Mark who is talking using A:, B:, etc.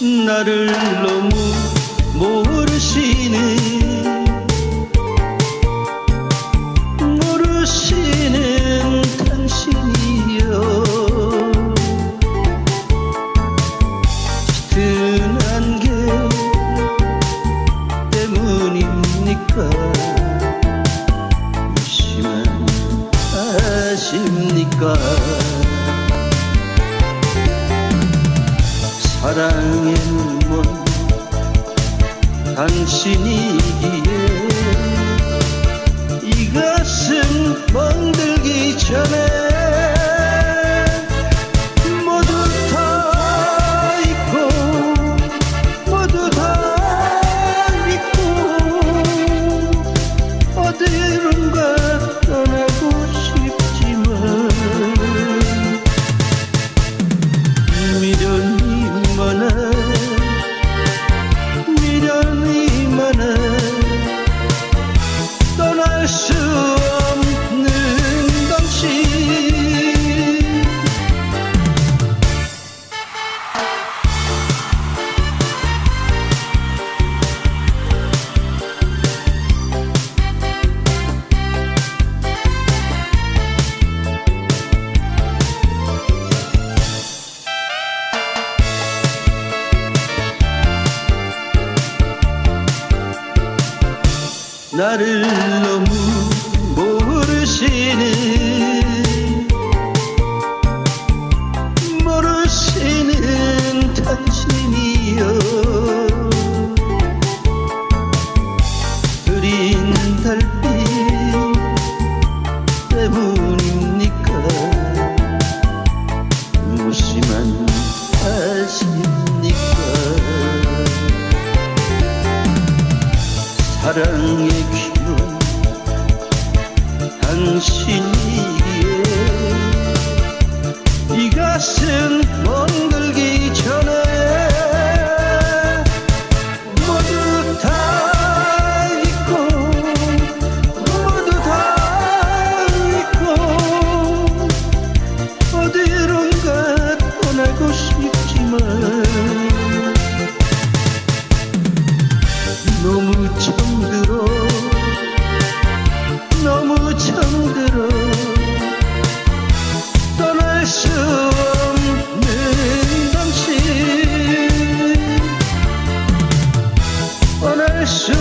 A: 나를 너무 모르시는 모르시는 당신이여. 짙은 안개 때문입니까? 무심한 아십니까 사랑의 눈먼 당신이기에 이 가슴 멍들기 전에 떠 나를 너무 모르시는 사랑의 귀한 당신이기에 이 가슴 멍들기 전에 모두 다 잊고 모두 다 잊고 어디론가 떠나고 싶지만 너무 정들어. 너무 정들어. 떠날 수 없는 당신. 떠날 수